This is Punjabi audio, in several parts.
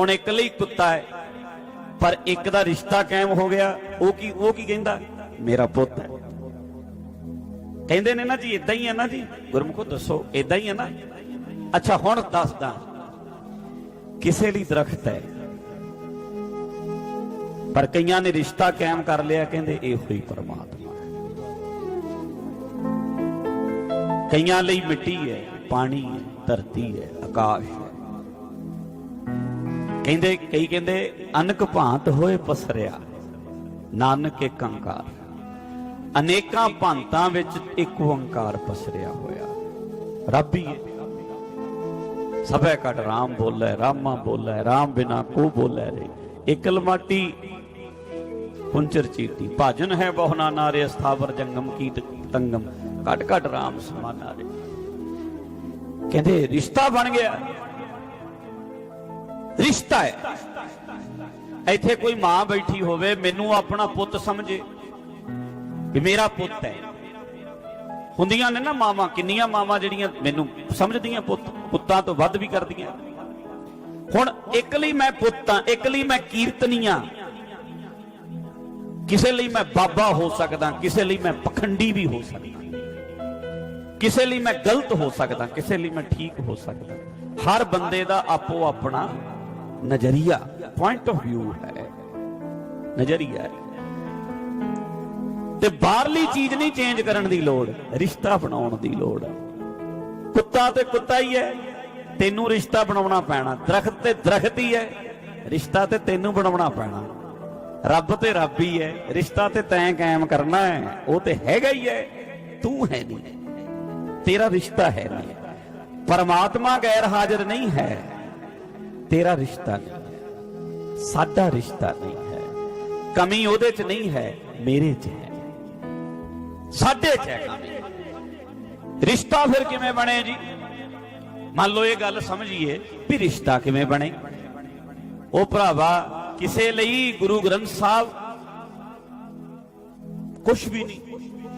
ਹੁਣ ਇੱਕ ਲਈ ਕੁੱਤਾ ਹੈ, ਪਰ ਇੱਕ ਦਾ ਰਿਸ਼ਤਾ ਕਾਇਮ ਹੋ ਗਿਆ, ਉਹ ਕੀ ਉਹ ਕੀ ਕਹਿੰਦਾ? ਮੇਰਾ ਪੁੱਤ ਹੈ। ਕਹਿੰਦੇ ਨੇ ਨਾ ਜੀ ਇਦਾਂ ਹੀ ਹੈ ਨਾ ਜੀ। ਗੁਰਮੁਖੋ, ਦੱਸੋ ਇਦਾਂ ਹੀ ਹੈ ਨਾ? ਅੱਛਾ, ਹੁਣ ਦੱਸਦਾ। ਕਿਸੇ ਲਈ ਦਰਖਤ ਹੈ। ਪਰ ਕਈਆਂ ਨੇ ਰਿਸ਼ਤਾ ਕਾਇਮ ਕਰ ਲਿਆ, ਕਹਿੰਦੇ ਇਹ ਹੋਈ ਪਰਮਾਤਮਾ ਕਈਆਂ ਲਈ ਮਿੱਟੀ ਹੈ, ਪਾਣੀ ਹੈ, ਧਰਤੀ ਹੈ, ਆਕਾਸ਼ ਹੈ। ਕਹਿੰਦੇ, ਕਈ ਕਹਿੰਦੇ, ਅਨਕ ਭਾਂਤ ਹੋਏ ਪਸਰਿਆ, ਨਾਨਕ ਇੱਕ ਅੰਕਾਰ। ਅਨੇਕਾਂ ਭਾਂਤਾਂ ਵਿੱਚ ਇੱਕ ਓੰਕਾਰ ਪਸਰਿਆ ਹੋਇਆ। ਰੱਬ ਹੀ। ਹੈ ਸਭੈ ਕਟ ਰਾਮ ਬੋਲੇ, ਰਾਮਾ ਬੋਲੇ, ਰਾਮ ਬਿਨਾ ਕੋ ਬੋਲੇ ਰੇ। ਇਕਲ ਮਾਟੀ, ਪੁੰਚਰ ਚੀਤੀ ਭਾਜਨ ਹੈ ਬਹੁਨਾ ਨਾਰੇ ਸਥਾਵਰ ਜੰਗਮ ਕੀਤ ਤੰਗਮ। ਘਟ ਘਟ ਰਾਮ ਸਮਾਨਾ ਰੇ। ਕਹਿੰਦੇ, ਰਿਸ਼ਤਾ ਬਣ ਗਿਆ। ਰਿਸ਼ਤਾ ਹੈ। ਇੱਥੇ ਕੋਈ ਮਾਂ ਬੈਠੀ ਹੋਵੇ, ਮੈਨੂੰ ਆਪਣਾ ਪੁੱਤ ਸਮਝੇ ਕਿ ਮੇਰਾ ਪੁੱਤ ਹੈ। ਹੁੰਦੀਆਂ ਨੇ ਨਾ ਮਾਵਾਂ, ਕਿੰਨੀਆਂ ਮਾਵਾਂ ਜਿਹੜੀਆਂ ਮੈਨੂੰ ਸਮਝਦੀਆਂ ਪੁੱਤ, ਪੁੱਤਾਂ ਤੋਂ ਵੱਧ ਵੀ ਕਰਦੀਆਂ। ਹੁਣ ਇੱਕ ਲਈ ਮੈਂ ਪੁੱਤਾਂ ਇੱਕ ਲਈ ਮੈਂ ਕੀਰਤਨੀਆਂ ਕਿਸੇ ਲਈ ਮੈਂ ਬਾਬਾ ਹੋ ਸਕਦਾ, ਕਿਸੇ ਲਈ ਮੈਂ ਪਖੰਡੀ ਵੀ ਹੋ ਸਕਦਾ। ਕਿਸੇ ਲਈ ਮੈਂ ਗਲਤ ਹੋ ਸਕਦਾ, ਕਿਸੇ ਲਈ ਮੈਂ ਠੀਕ ਹੋ ਸਕਦਾ। ਹਰ ਬੰਦੇ ਦਾ ਆਪੋ ਆਪਣਾ ਨਜ਼ਰੀਆ ਪੁਆਇੰਟ ਆਫ View ਹੈ ਨਜ਼ਰੀਆ ਹੈ ਤੇ ਬਾਹਰਲੀ ਚੀਜ਼ ਨਹੀਂ ਚੇਂਜ ਕਰਨ ਦੀ ਲੋੜ ਰਿਸ਼ਤਾ ਬਣਾਉਣ ਦੀ ਲੋੜ ਹੈ ਕੁੱਤਾ ਤੇ ਕੁੱਤਾ ਹੀ ਹੈ ਤੈਨੂੰ ਰਿਸ਼ਤਾ ਬਣਾਉਣਾ ਪੈਣਾ ਦਰਖਤ ਤੇ ਦਰਖਤ ਹੀ ਹੈ ਰਿਸ਼ਤਾ ਤੇ ਤੈਨੂੰ ਬਣਾਉਣਾ ਪੈਣਾ ਰੱਬ ਤੇ ਰੱਬ ਹੀ ਹੈ ਰਿਸ਼ਤਾ ਤੇ ਤੈਂ ਕਾਇਮ ਕਰਨਾ ਹੈ ਉਹ ਤੇ ਹੈਗਾ ਹੀ ਹੈ ਤੂੰ ਹੈ ਨਹੀਂ ਤੇਰਾ ਰਿਸ਼ਤਾ ਹੈ ਨਹੀਂ ਪਰਮਾਤਮਾ ਗੈਰ ਹਾਜ਼ਰ ਨਹੀਂ ਹੈ ਤੇਰਾ ਰਿਸ਼ਤਾ ਨਹੀਂ ਸਾਡਾ ਰਿਸ਼ਤਾ ਨਹੀਂ ਹੈ। ਕਮੀ ਉਹਦੇ 'ਚ ਨਹੀਂ ਹੈ, ਮੇਰੇ 'ਚ ਹੈ। ਸਾਡੇ 'ਚ ਹੈ ਕਮੀ। ਰਿਸ਼ਤਾ ਫਿਰ ਕਿਵੇਂ ਬਣੇ ਜੀ? ਮੰਨ ਲਓ ਇਹ ਗੱਲ ਸਮਝੀਏ ਵੀ ਰਿਸ਼ਤਾ ਕਿਵੇਂ ਬਣੇ। ਉਹ ਭਰਾਵਾ ਕਿਸੇ ਲਈ ਗੁਰੂ ਗ੍ਰੰਥ ਸਾਹਿਬ ਕੁਝ ਵੀ ਨਹੀਂ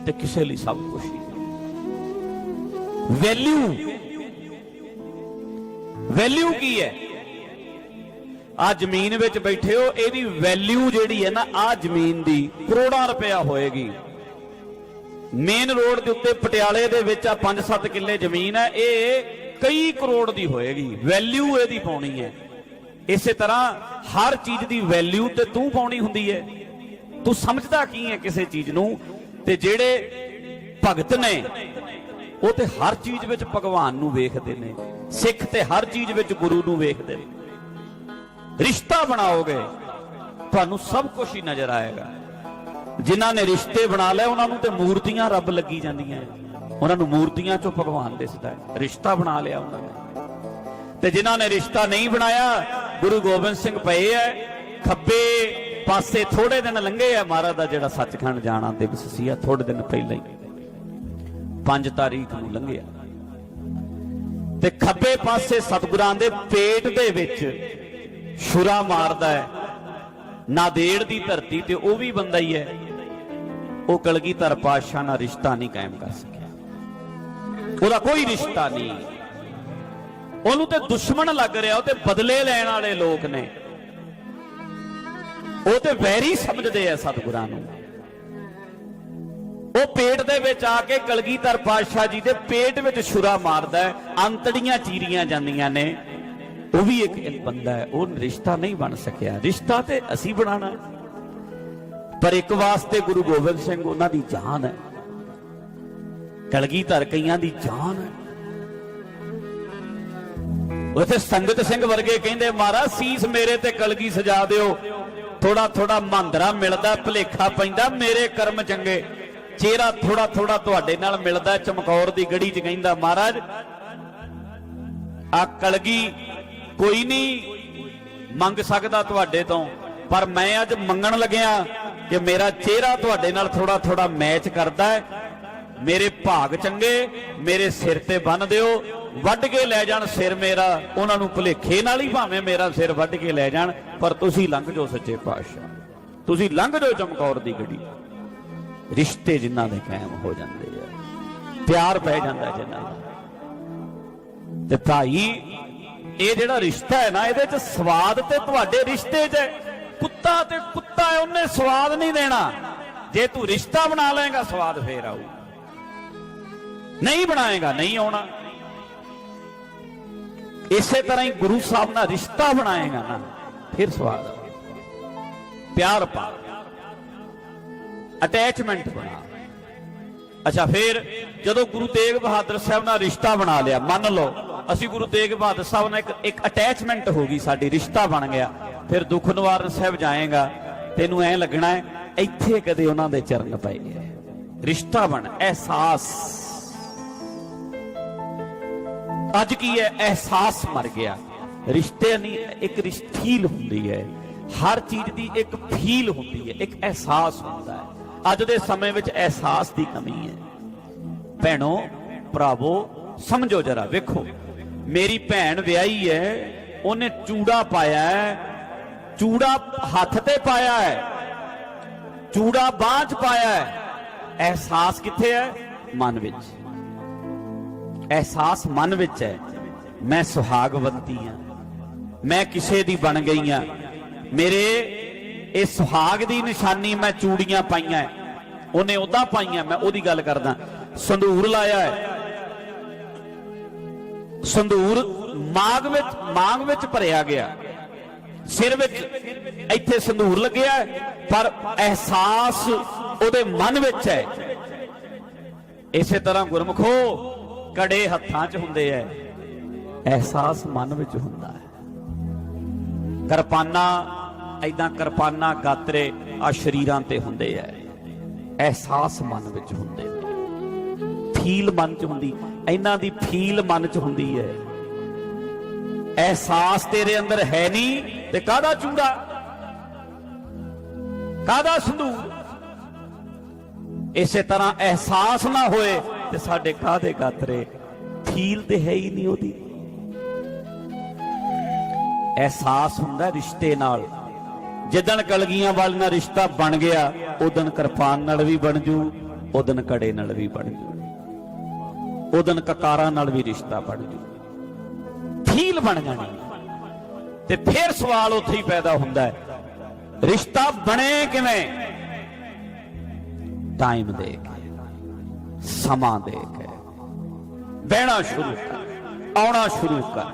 ਤੇ ਕਿਸੇ ਲਈ ਸਭ ਕੁਝ ਹੀ। ਵੈਲਿਊ ਵੈਲਿਊ ਕੀ ਹੈ? ਆ ਜ਼ਮੀਨ ਵਿੱਚ ਬੈਠੇ ਹੋ, ਇਹਦੀ ਵੈਲਿਊ ਜਿਹੜੀ ਹੈ ਨਾ, ਆ ਜ਼ਮੀਨ ਦੀ ਕਰੋੜਾਂ ਰੁਪਇਆ ਹੋਏਗੀ। ਮੇਨ ਰੋਡ ਦੇ ਉੱਤੇ ਪਟਿਆਲੇ ਦੇ ਵਿੱਚ ਆ 5-7 ਕਿੱਲੇ ਜ਼ਮੀਨ ਹੈ ਇਹ ਕਈ ਕਰੋੜ ਦੀ ਹੋਏਗੀ। ਵੈਲਿਊ ਇਹਦੀ ਪਾਉਣੀ ਹੈ। ਇਸੇ ਤਰ੍ਹਾਂ ਹਰ ਚੀਜ਼ ਦੀ ਵੈਲਿਊ ਤੇ ਤੂੰ ਪਾਉਣੀ ਹੁੰਦੀ ਹੈ। ਤੂੰ ਸਮਝਦਾ ਕੀ ਹੈ ਕਿਸੇ ਚੀਜ਼ ਨੂੰ? ਤੇ ਜਿਹੜੇ ਭਗਤ ਨੇ, ਉਹ ਤੇ ਹਰ ਚੀਜ਼ ਵਿੱਚ ਭਗਵਾਨ ਨੂੰ ਵੇਖਦੇ ਨੇ। ਸਿੱਖ ਤੇ ਹਰ ਚੀਜ਼ ਵਿੱਚ ਗੁਰੂ ਨੂੰ ਵੇਖਦੇ ਨੇ। ਰਿਸ਼ਤਾ ਬਣਾਓਗੇ, ਤੁਹਾਨੂੰ ਸਭ ਕੁਝ ਹੀ ਨਜ਼ਰ ਆਏਗਾ। ਜਿਨ੍ਹਾਂ ਨੇ ਰਿਸ਼ਤੇ ਬਣਾ ਲਏ, ਉਹਨਾਂ ਨੂੰ ਤੇ ਮੂਰਤੀਆਂ ਰੱਬ ਲੱਗੀ ਜਾਂਦੀਆਂ ਉਹਨਾਂ ਨੂੰ ਮੂਰਤੀਆਂ ਚੋਂ ਭਗਵਾਨ ਦਿਸਦਾ ਹੈ ਰਿਸ਼ਤਾ ਬਣਾ ਲਿਆ ਉਹਨਾਂ ਨੇ। ਤੇ ਜਿਨ੍ਹਾਂ ਨੇ ਰਿਸ਼ਤਾ ਨਹੀਂ ਬਣਾਇਆ, ਗੁਰੂ ਗੋਬਿੰਦ ਸਿੰਘ ਪਏ ਐ, ਖੱਬੇ ਪਾਸੇ ਥੋੜੇ ਦਿਨ ਲੰਘੇ ਆ ਮਹਾਰਾਜ ਦਾ ਜਿਹੜਾ ਸੱਚਖੰਡ ਜਾਣਾ ਦਿਵਸ ਸੀ ਆ ਥੋੜੇ ਦਿਨ ਪਹਿਲਾਂ ਹੀ। 5 ਤਾਰੀਖ ਨੂੰ ਲੰਘਿਆ। ਤੇ ਖੱਬੇ ਪਾਸੇ ਸਤਿਗੁਰਾਂ ਦੇ ਪੇਟ ਦੇ ਵਿੱਚ ਛੁਰਾ ਮਾਰਦਾ ਹੈ। ਨਾਦੇੜ ਦੀ ਧਰਤੀ ਤੇ ਉਹ ਵੀ ਬੰਦਾ ਹੀ ਹੈ। ਉਹ ਕਲਗੀਧਰ ਪਾਤਸ਼ਾਹ ਨਾਲ ਰਿਸ਼ਤਾ ਨਹੀਂ ਕਾਇਮ ਕਰ ਸਕਿਆ। ਉਹਦਾ ਕੋਈ ਰਿਸ਼ਤਾ ਨਹੀਂ। ਉਹਨੂੰ ਤੇ ਦੁਸ਼ਮਣ ਲੱਗ ਰਿਹਾ, ਉਹ ਤੇ ਬਦਲੇ ਲੈਣ ਵਾਲੇ ਲੋਕ ਨੇ। ਉਹ ਤੇ ਵੈਰੀ ਸਮਝਦੇ ਆ ਸਤਿਗੁਰਾਂ ਨੂੰ। ਉਹ ਪੇਟ ਦੇ ਵਿੱਚ ਆ ਕੇ ਕਲਗੀਧਰ ਪਾਤਸ਼ਾਹ ਜੀ ਦੇ ਪੇਟ ਵਿੱਚ ਛੁਰਾ ਮਾਰਦਾ ਅੰਤੜੀਆਂ ਚੀਰੀਆਂ ਜਾਂਦੀਆਂ ਨੇ। ਉਹ ਵੀ ਇੱਕ ਬੰਦਾ ਹੈ, ਉਹ ਰਿਸ਼ਤਾ ਨਹੀਂ ਬਣ ਸਕਿਆ। ਰਿਸ਼ਤਾ ਤੇ ਅਸੀਂ ਬਣਾਣਾ ਪਰ ਇੱਕ ਵਾਸਤੇ ਗੁਰੂ ਗੋਬਿੰਦ ਸਿੰਘ ਉਹਨਾਂ ਦੀ ਜਾਨ ਹੈ। ਕਲਗੀਧਰ ਕਈਆਂ ਦੀ ਜਾਨ ਹੈ। ਉਥੇ ਸੰਗਤ ਸਿੰਘ ਵਰਗੇ ਕਹਿੰਦੇ, ਮਹਾਰਾਜ, ਸੀਸ ਮੇਰੇ ਤੇ ਕਲਗੀ ਸਜਾ ਦਿਓ। ਥੋੜਾ ਥੋੜਾ ਮੰਦਰਾ ਮਿਲਦਾ, ਭਲੇਖਾ ਪੈਂਦਾ, ਮੇਰੇ ਕਰਮ ਚੰਗੇ। ਚਿਹਰਾ ਥੋੜਾ ਥੋੜਾ ਤੁਹਾਡੇ ਨਾਲ ਮਿਲਦਾ ਚਮਕੌਰ ਦੀ ਗੜੀ 'ਚ ਕਹਿੰਦਾ, ਮਹਾਰਾਜ ਆ ਕਲਗੀ ਕੋਈ ਨਹੀਂ ਮੰਗ ਸਕਦਾ ਤੁਹਾਡੇ ਤੋਂ, ਪਰ ਮੈਂ ਅੱਜ ਮੰਗਣ ਲੱਗਿਆ ਕਿ ਮੇਰਾ ਚਿਹਰਾ ਤੁਹਾਡੇ ਨਾਲ ਥੋੜਾ ਥੋੜਾ ਮੈਚ ਕਰਦਾ ਹੈ। ਮੇਰੇ ਭਾਗ ਚੰਗੇ, ਮੇਰੇ ਸਿਰ ਤੇ ਬੰਨ ਦਿਓ, ਵੱਢ ਕੇ ਲੈ ਜਾਣ ਸਿਰ ਮੇਰਾ, ਉਹਨਾਂ ਨੂੰ ਭੁਲੇਖੇ ਨਾਲ ਹੀ ਭਾਵੇਂ ਮੇਰਾ ਸਿਰ ਵੱਢ ਕੇ ਲੈ ਜਾਣ, ਪਰ ਤੁਸੀਂ ਲੰਘ ਜਾਓ ਸੱਚੇ ਪਾਤਸ਼ਾਹ। ਤੁਸੀਂ ਲੰਘ ਜਾਓ ਚਮਕੌਰ ਦੀ ਗੱਡੀ। ਰਿਸ਼ਤੇ ਜਿਨ੍ਹਾਂ ਦੇ ਕਾਇਮ ਹੋ ਜਾਂਦੇ ਆ, ਪਿਆਰ ਪੈ ਜਾਂਦਾ ਜਿਨ੍ਹਾਂ ਦਾ। ਤੇ ਭਾਈ ਇਹ ਜਿਹੜਾ ਰਿਸ਼ਤਾ ਹੈ ਨਾ, ਇਹਦੇ 'ਚ ਸਵਾਦ ਤੇ ਤੁਹਾਡੇ ਰਿਸ਼ਤੇ 'ਚ ਕੁੱਤਾ ਤੇ ਕੁੱਤਾ ਹੈ, ਉਹਨੇ ਸਵਾਦ ਨਹੀਂ ਦੇਣਾ। ਜੇ ਤੂੰ ਰਿਸ਼ਤਾ ਬਣਾ ਲਏਗਾ, ਸਵਾਦ ਫੇਰ ਆਊ। ਨਹੀਂ ਬਣਾਏਗਾ, ਨਹੀਂ ਆਉਣਾ। ਇਸੇ ਤਰ੍ਹਾਂ ਹੀ ਗੁਰੂ ਸਾਹਿਬ ਨਾਲ ਰਿਸ਼ਤਾ ਬਣਾਏਗਾ ਨਾ, ਫਿਰ ਸਵਾਦ ਪਿਆਰ ਪਾ। ਅਟੈਚਮੈਂਟ ਬਣਾ। ਅੱਛਾ, ਫਿਰ ਜਦੋਂ ਗੁਰੂ ਤੇਗ ਬਹਾਦਰ ਸਾਹਿਬ ਨਾਲ ਰਿਸ਼ਤਾ ਬਣਾ ਲਿਆ, ਮੰਨ ਲਓ। ਅਸੀਂ ਗੁਰੂ ਤੇਗ ਬਹਾਦਰ ਸਾਹਿਬ ਨਾਲ ਇੱਕ ਇੱਕ ਅਟੈਚਮੈਂਟ ਹੋ ਗਈ, ਸਾਡੀ ਰਿਸ਼ਤਾ ਬਣ ਗਿਆ। ਫਿਰ ਦੁੱਖ ਨਿਵਾਰਨ ਸਾਹਿਬ ਜਾਏਗਾ, ਤੈਨੂੰ ਐ ਲੱਗਣਾ ਹੈ, ਇੱਥੇ ਕਦੇ ਉਹਨਾਂ ਦੇ ਚਰਨ ਪਏ। ਰਿਸ਼ਤਾ ਬਣ, ਅਹਿਸਾਸ। ਅੱਜ ਕੀ ਹੈ? ਅਹਿਸਾਸ ਮਰ ਗਿਆ। ਰਿਸ਼ਤੇ ਨਹੀਂ, ਇੱਕ ਰਿਸ਼ਤੀਲ ਹੁੰਦੀ ਹੈ। ਹਰ ਚੀਜ਼ ਦੀ ਇੱਕ ਫੀਲ ਹੁੰਦੀ ਹੈ, ਇੱਕ ਅਹਿਸਾਸ ਹੁੰਦਾ ਹੈ। ਅੱਜ ਦੇ ਸਮੇਂ ਵਿੱਚ ਅਹਿਸਾਸ ਦੀ ਕਮੀ ਹੈ। ਭੈਣੋ, ਭਰਾਵੋ, ਸਮਝੋ ਜਰਾ, ਵੇਖੋ। ਮੇਰੀ ਭੈਣ ਵਿਆਹੀ ਹੈ, ਉਹਨੇ ਚੂੜਾ ਪਾਇਆ ਹੈ। ਚੂੜਾ ਹੱਥ ਤੇ ਪਾਇਆ ਹੈ, ਚੂੜਾ ਬਾਂਹ 'ਚ ਪਾਇਆ ਹੈ। ਅਹਿਸਾਸ ਕਿੱਥੇ ਹੈ? ਮਨ ਵਿੱਚ। ਅਹਿਸਾਸ ਮਨ ਵਿੱਚ ਹੈ। ਮੈਂ ਸੁਹਾਗਵੰਤੀ ਹਾਂ। ਮੈਂ ਕਿਸੇ ਦੀ ਬਣ ਗਈ ਹਾਂ। ਮੇਰੇ ਇਹ ਸੁਹਾਗ ਦੀ ਨਿਸ਼ਾਨੀ ਮੈਂ ਚੂੜੀਆਂ ਪਾਈਆਂ ਉਹਨੇ ਉਦਾਂ ਪਾਈਆਂ, ਮੈਂ ਉਹਦੀ ਗੱਲ ਕਰਦਾ। ਸੰਧੂਰ ਲਾਇਆ ਹੈ। ਸੰਧੂਰ ਮਾਗ ਵਿੱਚ, ਮਾਂਗ ਵਿੱਚ ਭਰਿਆ ਗਿਆ। ਸਿਰ ਵਿੱਚ ਇੱਥੇ ਸੰਧੂਰ ਲੱਗਿਆ ਪਰ ਅਹਿਸਾਸ ਉਹਦੇ ਮਨ ਵਿੱਚ ਹੈ। ਇਸੇ ਤਰ੍ਹਾਂ ਗੁਰਮਖੋ, ਕੜੇ ਹੱਥਾਂ 'ਚ ਹੁੰਦੇ ਐ। ਅਹਿਸਾਸ ਮਨ ਵਿੱਚ ਹੁੰਦਾ ਹੈ। ਕਿਰਪਾਨਾ ਐਦਾਂ ਕਿਰਪਾਨਾ ਗਾਤਰੇ ਆ ਸ਼ਰੀਰਾਂ ਤੇ ਹੁੰਦੇ ਐ। ਅਹਿਸਾਸ ਮਨ ਵਿੱਚ ਹੁੰਦੇ ਨੇ। ਫੀਲ ਮਨ 'ਚ ਹੁੰਦੀ। ਇਹਨਾਂ ਦੀ ਫੀਲ ਮਨ 'ਚ ਹੁੰਦੀ ਹੈ। ਅਹਿਸਾਸ ਤੇਰੇ ਅੰਦਰ ਹੈ ਨਹੀਂ ਤੇ ਕਾਹਦਾ ਚੂੜਾ ਕਾਹਦਾ ਸੰਦੂਰ ਇਸੇ ਤਰ੍ਹਾਂ ਅਹਿਸਾਸ ਨਾ ਹੋਏ ਤੇ ਸਾਡੇ ਕਾਹਦੇ ਗਾਤਰੇ ਫੀਲ ਤੇ ਹੈ ਹੀ ਨਹੀਂ ਉਹਦੀ। ਅਹਿਸਾਸ ਹੁੰਦਾ ਰਿਸ਼ਤੇ ਨਾਲ। ਜਿੱਦਣ ਕਲਗੀਆਂ ਵਾਲ ਨਾਲ ਰਿਸ਼ਤਾ ਬਣ ਗਿਆ ਉਦਣ ਕਿਰਪਾਨ ਨਾਲ ਵੀ ਬਣ ਜੂ ਉਦਣ ਕੜੇ ਨਾਲ ਵੀ ਬਣ ਜੂ। ਉਦਣ ਕਕਾਰਾਂ ਨਾਲ ਵੀ ਰਿਸ਼ਤਾ ਬਣ ਜੂ। ਫੀਲ ਬਣ ਜਾਣੀ ਤੇ ਫਿਰ ਸਵਾਲ ਉੱਥੇ ਹੀ ਪੈਦਾ ਹੁੰਦਾ ਹੈ, ਰਿਸ਼ਤਾ ਬਣੇ ਕਿਵੇਂ? ਟਾਈਮ ਦੇ ਕੇ, ਸਮਾਂ ਦੇ ਕੇ। ਬਹਿਣਾ ਸ਼ੁਰੂ ਕਰ, ਆਉਣਾ ਸ਼ੁਰੂ ਕਰ।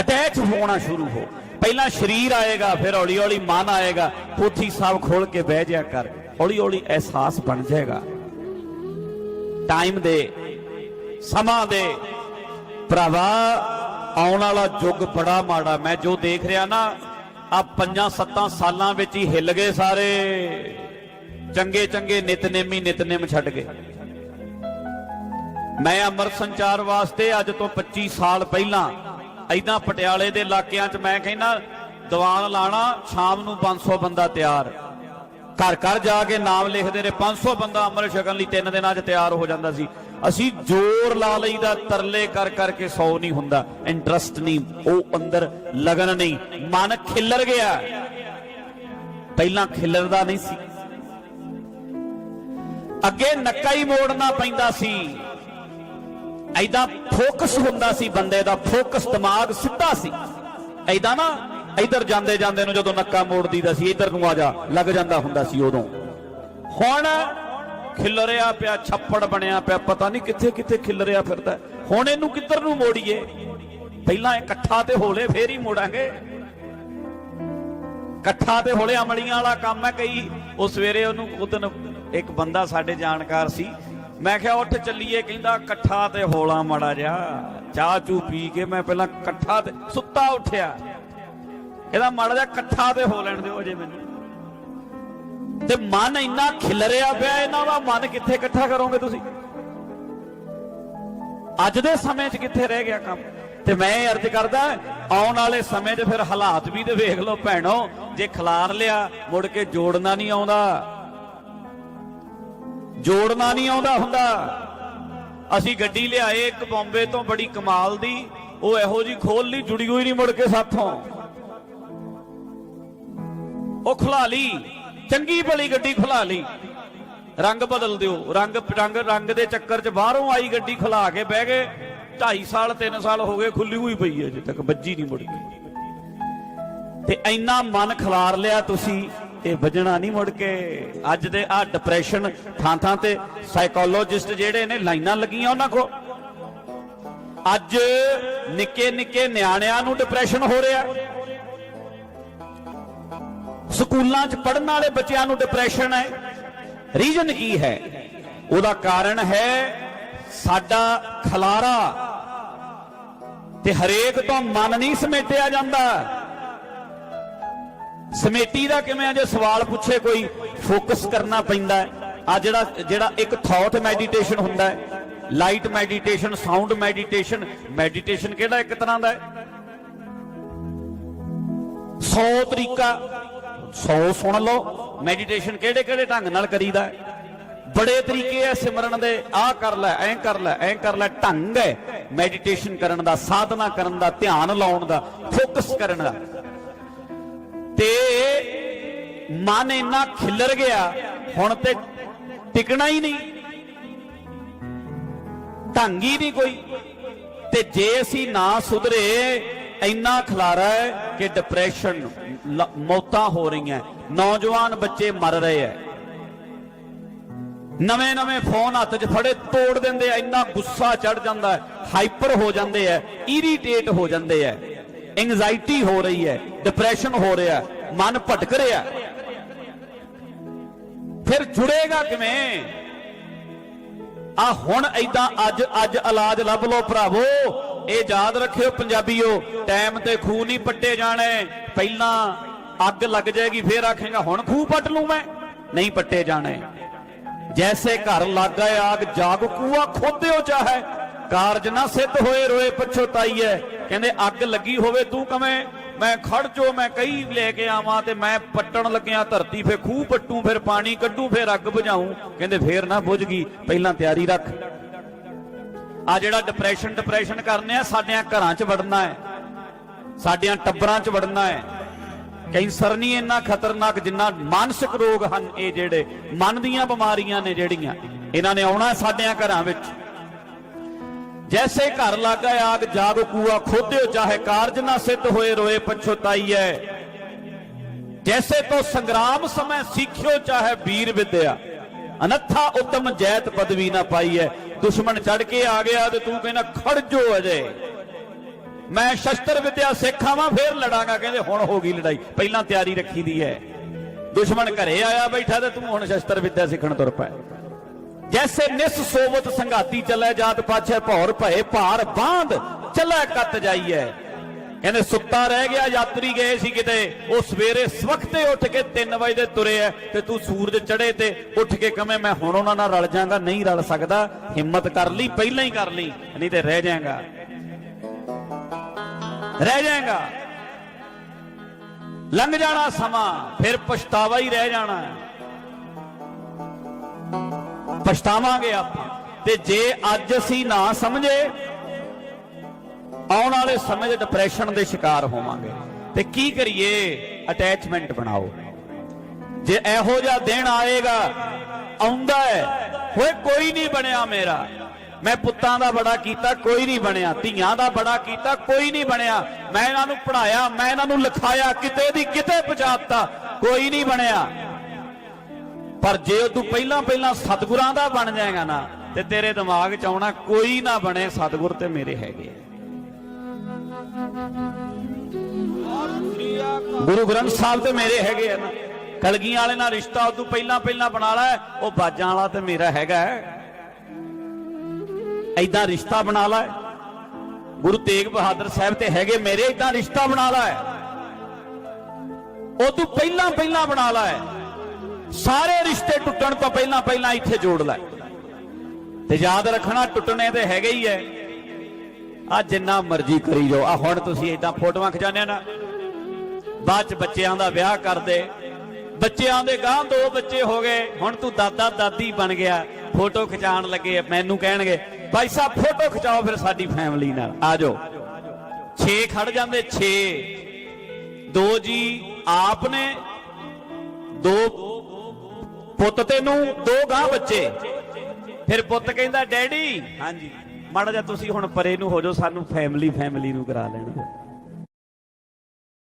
ਅਟੈਚ ਹੋਣਾ ਸ਼ੁਰੂ ਹੋ। ਪਹਿਲਾਂ ਸਰੀਰ ਆਏਗਾ, ਫਿਰ ਹੌਲੀ ਹੌਲੀ ਮਨ ਆਏਗਾ। ਪੋਥੀ ਸਾਹਿਬ ਖੋਲ ਕੇ ਬਹਿ ਜਾ ਕਰ। ਹੌਲੀ ਹੌਲੀ ਅਹਿਸਾਸ ਬਣ ਜਾਏਗਾ। ਟਾਈਮ ਦੇ, ਸਮਾਂ ਦੇ, ਭਰਾਵਾ, ਆਉਣ ਵਾਲਾ ਯੁੱਗ ਬੜਾ ਮਾੜਾ। ਮੈਂ ਜੋ ਦੇਖ ਰਿਹਾ ਨਾ ਆ ਪੰਜਾਂ ਸੱਤਾਂ ਸਾਲਾਂ ਵਿੱਚ ਹੀ ਹਿੱਲ ਗਏ ਸਾਰੇ। ਚੰਗੇ ਚੰਗੇ ਨਿਤਨੇਮੀ ਨਿਤਨੇਮ ਛੱਡ ਗਏ। ਮੈਂ ਅੰਮ੍ਰਿਤ ਸੰਚਾਰ ਵਾਸਤੇ ਅੱਜ ਤੋਂ 25 ਸਾਲ ਪਹਿਲਾਂ ਐਦਾਂ ਪਟਿਆਲੇ ਦੇ ਇਲਾਕਿਆਂ 'ਚ ਮੈਂ ਕਹਿੰਦਾ, ਦੀਵਾਨ ਲਾਣਾ, ਸ਼ਾਮ ਨੂੰ 500 ਬੰਦਾ ਤਿਆਰ। ਘਰ ਘਰ ਜਾ ਕੇ ਨਾਮ ਲਿਖਦੇ ਰਹੇ 500 ਬੰਦਾ ਅੰਮ੍ਰਿਤ ਛਕਣ ਲਈ ਤਿੰਨ ਦਿਨਾਂ 'ਚ ਤਿਆਰ ਹੋ ਜਾਂਦਾ ਸੀ। ਅਸੀਂ ਜ਼ੋਰ ਲਾ ਲਈਦਾ ਤਰਲੇ ਕਰ ਕਰਕੇ ਸੌ ਨਹੀਂ ਹੁੰਦਾ ਇੰਟਰਸਟ ਨਹੀਂ, ਉਹ ਅੰਦਰ ਲਗਨ ਨਹੀਂ, ਮਨ ਖਿੱਲਰ ਗਿਆ। ਪਹਿਲਾਂ ਖਿੱਲਰਦਾ ਨਹੀਂ ਸੀ। ਅੱਗੇ ਨੱਕਾ ਹੀ ਮੋੜਨਾ ਪੈਂਦਾ ਸੀ। ਐਦਾਂ ਫੋਕਸ ਹੁੰਦਾ ਸੀ, ਬੰਦੇ ਦਾ ਫੋਕਸ ਦਿਮਾਗ ਸਿੱਧਾ ਸੀ। ਐਦਾਂ ਨਾ ਇੱਧਰ ਜਾਂਦੇ ਜਾਂਦੇ ਨੂੰ ਜਦੋਂ ਨੱਕਾ ਮੋੜਦੀ ਦਾ ਸੀ, ਇੱਧਰ ਨੂੰ ਆ ਜਾ, ਲੱਗ ਜਾਂਦਾ ਹੁੰਦਾ ਸੀ ਉਦੋਂ। ਹੁਣ ਖਿਲਰਿਆ ਪਿਆ, ਛੱਪੜ ਬਣਿਆ ਪਿਆ, ਪਤਾ ਨਹੀਂ ਕਿੱਥੇ ਕਿੱਥੇ ਖਿਲਰਿਆ ਫਿਰਦਾ ਹੁਣ ਇਹਨੂੰ ਕਿੱਧਰ ਨੂੰ ਮੋੜੀਏ? ਪਹਿਲਾਂ ਇਕੱਠਾ ਤੇ ਹੋਲੇ ਫੇਰ ਹੀ ਮੋੜਾਂਗੇ। ਇਕੱਠਾ ਤੇ ਹੋਲੇ ਅਮਲੀਆਂ ਵਾਲਾ ਕੰਮ ਹੈ ਕਈ। ਉਹ ਸਵੇਰੇ ਉਹਨੂੰ ਉਦਨ ਇੱਕ ਬੰਦਾ ਸਾਡੇ ਜਾਣਕਾਰ ਸੀ। ਮੈਂ ਕਿਹਾ, ਉੱਠ ਚੱਲੀਏ, ਕਹਿੰਦਾ, ਇਕੱਠਾ ਤੇ ਹੋਲਾ ਮਾੜਾ ਜਿਹਾ, ਚਾਹ ਚੂ ਪੀ ਕੇ ਮੈਂ ਪਹਿਲਾਂ ਇਕੱਠਾ ਤੇ ਸੁੱਤਾ ਉੱਠਿਆ। ਇਹਦਾ ਮਾੜਾ ਜਿਹਾ ਇਕੱਠਾ ਤੇ ਹੋ ਲੈਣ ਦਿਓ ਅਜੇ ਮੈਨੂੰ। ਤੇ ਮਨ ਇੰਨਾ ਖਿਲਰਿਆ ਪਿਆ ਇਹਨਾਂ ਦਾ, ਮਨ ਕਿੱਥੇ ਇਕੱਠਾ ਕਰੋਗੇ ਤੁਸੀਂ? ਅੱਜ ਦੇ ਸਮੇਂ 'ਚ ਕਿੱਥੇ ਰਹਿ ਗਿਆ ਕੰਮ? ਤੇ ਮੈਂ ਇਹ ਅਰਜ਼ ਕਰਦਾ, ਆਉਣ ਵਾਲੇ ਸਮੇਂ 'ਚ ਫਿਰ ਹਾਲਾਤ ਵੀ ਤੇ ਵੇਖ ਲਓ ਭੈਣੋ, ਜੇ ਖਿਲਾਰ ਲਿਆ, ਮੁੜ ਕੇ ਜੋੜਨਾ ਨਹੀਂ ਆਉਂਦਾ। ਜੋੜਨਾ ਨਹੀਂ ਆਉਂਦਾ ਹੁੰਦਾ। ਅਸੀਂ ਗੱਡੀ ਲਿਆਏ ਇੱਕ ਬੰਬੇ ਤੋਂ ਬੜੀ ਕਮਾਲ ਦੀ, ਉਹ ਇਹੋ ਜੀ ਖੋਲ ਲਈ, ਜੁੜੀ ਹੋਈ ਨਹੀਂ ਮੁੜ ਕੇ ਸਾਥੋਂ। ਉਹ ਖੁਲਾ ਲਈ। ਚੰਗੀ ਭਲੀ ਗੱਡੀ ਖੁਲਾ ਲਈ। ਰੰਗ ਬਦਲ ਦਿਓ। ਰੰਗ ਰੰਗ ਰੰਗ ਦੇ ਚੱਕਰ 'ਚ ਬਾਹਰੋਂ ਆਈ ਗੱਡੀ ਖੁਲਾ ਕੇ ਬਹਿ ਗਏ। 2.5 ਸਾਲ 3 ਸਾਲ ਹੋ ਗਏ, ਖੁੱਲੀ ਹੋਈ ਪਈ ਹੈ ਅਜੇ ਤੱਕ ਬੱਜੀ ਨਹੀਂ ਮੁੜ ਗਈ ਤੇ ਇੰਨਾ ਮਨ ਖਲਾਰ ਲਿਆ ਤੁਸੀਂ, ਇਹ ਵੱਜਣਾ ਨਹੀਂ ਮੁੜ ਕੇ। ਅੱਜ ਦੇ ਆ ਡਿਪਰੈਸ਼ਨ ਥਾਂ ਥਾਂ ਤੇ ਸਾਈਕੋਲੋਜਿਸਟ ਜਿਹੜੇ ਨੇ, ਲਾਈਨਾਂ ਲੱਗੀਆਂ ਉਹਨਾਂ ਕੋ ਅੱਜ ਨਿੱਕੇ ਨਿੱਕੇ ਨਿਆਣਿਆਂ ਨੂੰ ਡਿਪਰੈਸ਼ਨ ਹੋ ਰਿਹਾ। ਸਕੂਲਾਂ 'ਚ ਪੜਨ ਵਾਲੇ ਬੱਚਿਆਂ ਨੂੰ ਡਿਪਰੈਸ਼ਨ ਹੈ। ਰੀਜਨ ਕੀ ਹੈ? ਉਹਦਾ ਕਾਰਨ ਹੈ ਸਾਡਾ ਖਲਾਰਾ। ਤੇ ਹਰੇਕ ਤੋਂ ਮਨ ਨਹੀਂ ਸਮੇਟਿਆ ਜਾਂਦਾ। ਸਮੇਟੀ ਦਾ ਕਿਵੇਂ ਆ ਜੇ ਸਵਾਲ ਪੁੱਛੇ ਕੋਈ ਫੋਕਸ ਕਰਨਾ ਪੈਂਦਾ ਆ ਜਿਹੜਾ ਜਿਹੜਾ ਇੱਕ ਥੌਟ ਮੈਡੀਟੇਸ਼ਨ ਹੁੰਦਾ ਹੈ light meditation sound meditation meditation ਕਿਹੜਾ ਇੱਕ ਤਰ੍ਹਾਂ ਦਾ ਹੈ? 100 ਤਰੀਕਾ 100 ਸੁਣ ਲਓ। ਮੈਡੀਟੇਸ਼ਨ ਕਿਹੜੇ ਕਿਹੜੇ ਢੰਗ ਨਾਲ ਕਰੀਦਾ ਹੈ? ਬੜੇ ਤਰੀਕੇ ਐ ਸਿਮਰਨ ਦੇ। ਆਹ ਕਰ ਲੈ, ਐਂ ਕਰ ਲੈ, ਐਂ ਕਰ ਲੈ। ਢੰਗ ਹੈ ਮੈਡੀਟੇਸ਼ਨ ਕਰਨ ਦਾ, ਸਾਧਨਾ ਕਰਨ ਦਾ, ਧਿਆਨ ਲਾਉਣ ਦਾ ਫੋਕਸ ਕਰਨ ਦਾ। ਤੇ ਮਨ ਇੰਨਾ ਖਿੱਲਰ ਗਿਆ, ਹੁਣ ਤੇ ਟਿਕਣਾ ਹੀ ਨਹੀਂ। ਢੰਗ ਹੀ ਨਹੀਂ ਕੋਈ। ਤੇ ਜੇ ਅਸੀਂ ਨਾ ਸੁਧਰੇ ਇੰਨਾ ਖਲਾਰਾ ਹੈ ਕਿ ਡਿਪਰੈਸ਼ਨ ਮੌਤਾਂ ਹੋ ਰਹੀਆਂ ਨੌਜਵਾਨ ਬੱਚੇ ਮਰ ਰਹੇ ਐ ਨਵੇਂ ਨਵੇਂ ਫੋਨ ਹੱਥ 'ਚ ਫੜੇ, ਤੋੜ ਦਿੰਦੇ ਆ ਇੰਨਾ ਗੁੱਸਾ ਚੜ ਜਾਂਦਾ ਹੈ ਹਾਈਪਰ ਹੋ ਜਾਂਦੇ ਆ ਇਰੀਟੇਟ ਹੋ ਜਾਂਦੇ ਆ ਐਂਜ਼ਾਇਟੀ ਹੋ ਰਹੀ ਹੈ ਡਿਪਰੈਸ਼ਨ ਹੋ ਰਿਹਾ ਮਨ ਭਟਕ ਰਿਹਾ ਫਿਰ ਜੁੜੇਗਾ ਕਿਵੇਂ? ਆ ਹੁਣ ਐਦਾਂ ਅੱਜ ਅੱਜ ਇਲਾਜ ਲੱਭ ਲਓ ਭਰਾਵੋ। ਇਹ ਯਾਦ ਰੱਖਿਓ ਪੰਜਾਬੀਓ ਟਾਈਮ ਤੇ ਖੂਹ ਨਹੀਂ ਪੱਟੇ ਜਾਣੇ। ਪਹਿਲਾਂ ਅੱਗ ਲੱਗ ਜਾਏਗੀ, ਫੇਰ ਆਖੇਗਾ, ਹੁਣ ਖੂਹ ਪੱਟ ਲੂੰ ਮੈਂ। ਨਹੀਂ ਪੱਟੇ ਜਾਣੇ। ਜੈਸੇ ਘਰ ਲੱਗ ਆਗ ਜਾਗ, ਕੂਆ ਖੋਦਿਓ ਚਾਹੇ। ਕਾਰਜ ਨਾ ਸਿੱਧ ਹੋਏ, ਰੋਏ ਪਛਤਾਈਐ ਕਹਿੰਦੇ, ਅੱਗ ਲੱਗੀ ਹੋਵੇ ਤੂੰ ਕਵੇਂ? ਮੈਂ ਖੜ ਜੋ, ਮੈਂ ਕਈ ਲੈ ਕੇ ਆਵਾਂ ਤੇ ਮੈਂ ਪੱਟਣ ਲੱਗਿਆ ਧਰਤੀ ਫੇ ਖੂਹ ਪੱਟੂ, ਫਿਰ ਪਾਣੀ ਕੱਢੂ, ਫਿਰ ਅੱਗ ਬੁਝਾਉਂ ਕਹਿੰਦੇ, ਫੇਰ ਨਾ ਬੁਝ ਗਈ, ਪਹਿਲਾਂ ਤਿਆਰੀ ਰੱਖ। ਆ ਜਿਹੜਾ ਡਿਪਰੈਸ਼ਨ ਡਿਪਰੈਸ਼ਨ ਕਰਨੇ ਆ, ਸਾਡਿਆਂ ਘਰਾਂ 'ਚ ਵੜਨਾ ਹੈ। ਸਾਡਿਆਂ ਟੱਬਰਾਂ 'ਚ ਵੜਨਾ ਹੈ। ਕੈਂਸਰ ਨਹੀਂ ਇੰਨਾ ਖਤਰਨਾਕ ਜਿੰਨਾ ਮਾਨਸਿਕ ਰੋਗ ਹਨ ਇਹ ਜਿਹੜੇ, ਮਨ ਦੀਆਂ ਬਿਮਾਰੀਆਂ ਨੇ ਜਿਹੜੀਆਂ, ਇਹਨਾਂ ਨੇ ਆਉਣਾ ਸਾਡਿਆਂ ਘਰਾਂ ਵਿੱਚ। ਜੈਸੇ ਘਰ ਲਾਗਾ ਆਗ ਜਾਗ ਕੂਆ, ਖੋਦਿਓ ਚਾਹੇ ਕਾਰਜ ਨਾ ਸਿੱਧ ਹੋਏ, ਰੋਏ ਪਛਤਾਈਐ ਜੈਸੇ ਤੋਂ ਸੰਗਰਾਮ ਸਮੇਂ ਸਿੱਖਿਓ ਚਾਹੇ ਵੀਰ ਵਿਦਿਆ, ਅਨੱਥਾ ਉਤਮ ਜੈਤ ਪਦਵੀ ਨਾ ਪਾਈਐ ਦੁਸ਼ਮਣ ਚੜ ਕੇ ਆ ਗਿਆ ਤੇ ਤੂੰ ਕਹਿੰਦਾ, ਖੜ ਜੋ ਅਜੇ। ਮੈਂ ਸ਼ਸਤਰ ਵਿਦਿਆ ਸਿੱਖਾਵਾਂ, ਫੇਰ ਲੜਾਂਗਾ। ਕਹਿੰਦੇ, ਹੁਣ ਹੋ ਗਈ ਲੜਾਈ। ਪਹਿਲਾਂ ਤਿਆਰੀ ਰੱਖੀ ਦੀ ਹੈ। ਦੁਸ਼ਮਣ ਘਰੇ ਆਇਆ ਬੈਠਾ ਤੇ ਤੂੰ ਹੁਣ ਸ਼ਸਤਰ ਵਿਦਿਆ ਸਿੱਖਣ ਤੁਰ ਪੈ। ਜੈਸੇ ਨਿਸ ਸੋਵਤ ਸੰਘਾਤੀ ਚੱਲੇ, ਜਾਤ ਪਾਛੇ ਭੌਰ ਭਏ ਭਾਰ ਬਾਂਧ, ਚੱਲੇ ਕੱਤ ਜਾਈਐ। ਕਹਿੰਦੇ ਸੁੱਤਾ ਰਹਿ ਗਿਆ, ਯਾਤਰੀ ਗਏ ਸੀ ਕਿਤੇ। ਉਹ ਸਵੇਰੇ ਸਵਖਤੇ ਉੱਠ ਕੇ 3 ਵਜੇ ਦੇ ਤੁਰੇ ਐ ਤੇ ਤੂੰ ਸੂਰਜ ਚੜੇ ਤੇ ਉੱਠ ਕੇ ਕਵੇਂ ਮੈਂ ਹੁਣ ਉਹਨਾਂ ਨਾਲ ਰਲ ਜਾਗਾ ਨਹੀਂ ਰਲ ਸਕਦਾ। ਹਿੰਮਤ ਕਰ ਲਈ, ਪਹਿਲਾਂ ਹੀ ਕਰ ਲਈ, ਨਹੀਂ ਤੇ ਰਹਿ ਜਾਏਗਾ। ਰਹਿ ਜਾਏਗਾ। ਲੰਘ ਜਾਣਾ ਸਮਾਂ, ਫਿਰ ਪਛਤਾਵਾ ਹੀ ਰਹਿ ਜਾਣਾ। ਪਛਤਾਵਾਂਗੇ ਆਪਾਂ। ਤੇ ਜੇ ਅੱਜ ਅਸੀਂ ਨਾ ਸਮਝੇ ਆਉਣ ਵਾਲੇ ਸਮੇਂ ਦੇ ਡਿਪਰੈਸ਼ਨ ਦੇ ਸ਼ਿਕਾਰ ਹੋਵਾਂਗੇ। ਤੇ ਕੀ ਕਰੀਏ? ਅਟੈਚਮੈਂਟ ਬਣਾਓ। ਜੇ ਇਹੋ ਜਿਹਾ ਦਿਨ ਆਏਗਾ, ਆਉਂਦਾ ਹੈ, ਹੋਏ ਕੋਈ ਨਹੀਂ ਬਣਿਆ ਮੇਰਾ। ਮੈਂ ਪੁੱਤਾਂ ਦਾ ਬੜਾ ਕੀਤਾ, ਕੋਈ ਨਹੀਂ ਬਣਿਆ। ਧੀਆਂ ਦਾ ਬੜਾ ਕੀਤਾ, ਕੋਈ ਨਹੀਂ ਬਣਿਆ। ਮੈਂ ਇਹਨਾਂ ਨੂੰ ਪੜਾਇਆ ਮੈਂ ਇਹਨਾਂ ਨੂੰ ਲਿਖਾਇਆ, ਕਿਤੇ ਦੀ ਕਿਤੇ ਪਹੁੰਚਾਤਾ, ਕੋਈ ਨਹੀਂ ਬਣਿਆ। ਪਰ ਜੇ ਤੂੰ ਪਹਿਲਾਂ ਪਹਿਲਾਂ ਸਤਿਗੁਰਾਂ ਦਾ ਬਣ ਜਾਏਗਾ ਨਾ, ਤੇ ਤੇਰੇ ਦਿਮਾਗ 'ਚ ਆਉਣਾ, ਕੋਈ ਨਾ ਬਣੇ ਸਤਿਗੁਰ ਤੇ ਮੇਰੇ ਹੈਗੇ ਆ। ਗੁਰੂ ਗ੍ਰੰਥ ਸਾਹਿਬ ਤੇ ਮੇਰੇ ਹੈਗੇ ਆ ਨਾ। ਕਲਗੀਆਂ ਵਾਲੇ ਨਾਲ ਰਿਸ਼ਤਾ ਉਹ ਤੂੰ ਪਹਿਲਾਂ ਪਹਿਲਾਂ ਬਣਾ ਲੈ, ਉਹ ਬਾਜਾਂ ਵਾਲਾ ਤੇ ਮੇਰਾ ਹੈਗਾ ਹੈ। ਐਦਾਂ ਰਿਸ਼ਤਾ ਬਣਾ ਲੈ। ਗੁਰੂ ਤੇਗ ਬਹਾਦਰ ਸਾਹਿਬ ਤੇ ਹੈਗੇ ਮੇਰੇ ਐਦਾਂ ਰਿਸ਼ਤਾ ਬਣਾ ਲੈ। ਤੂੰ ਪਹਿਲਾਂ ਪਹਿਲਾਂ ਬਣਾ ਲੈ। ਸਾਰੇ ਰਿਸ਼ਤੇ ਟੁੱਟਣ ਤੋਂ ਪਹਿਲਾਂ ਪਹਿਲਾਂ ਇੱਥੇ ਜੋੜ ਲੈ। ਤੇ ਯਾਦ ਰੱਖਣਾ, ਟੁੱਟਣੇ ਤੇ ਹੈਗੇ ਹੀ ਐ ਆ ਜਿੰਨਾ ਮਰਜ਼ੀ ਕਰੀ ਜਾਓ। ਆ ਹੁਣ ਤੁਸੀਂ ਇਦਾਂ ਫੋਟੋਆਂ ਖਿਚਾਉਂਦੇ ਨਾ, ਬਾਅਦ ਚ ਬੱਚਿਆਂ ਦਾ ਵਿਆਹ ਕਰਦੇ। ਬੱਚਿਆਂ ਦੇ ਗਾਂ ਦੋ ਬੱਚੇ ਹੋ ਗਏ, ਹੁਣ ਤੂੰ ਦਾਦਾ ਦਾਦੀ ਬਣ ਗਿਆ। ਫੋਟੋ ਖਿਚਾਉਣ ਲੱਗੇ, ਮੈਨੂੰ ਕਹਿਣਗੇ, ਭਾਈ ਸਾਹਿਬ, ਫੋਟੋ ਖਿਚਾਓ ਫਿਰ ਸਾਡੀ ਫੈਮਿਲੀ ਨਾਲ। ਆ ਜਾਓ। 6 ਖੜ ਜਾਂਦੇ 6 ਦੋ ਜੀ ਆਪ ਨੇ, ਦੋ ਪੁੱਤ ਤੈਨੂੰ, ਦੋ ਗਾਂ ਬੱਚੇ। ਫਿਰ ਪੁੱਤ ਕਹਿੰਦਾ, ਡੈਡੀ, ਹਾਂਜੀ। ਮਾੜਾ ਜਿਹਾ ਤੁਸੀਂ ਹੁਣ ਪਰੇ ਨੂੰ ਹੋ ਜਾਓ ਸਾਨੂੰ ਫੈਮਿਲੀ ਫੈਮਿਲੀ ਨੂੰ ਕਰਾ ਲੈਣਾ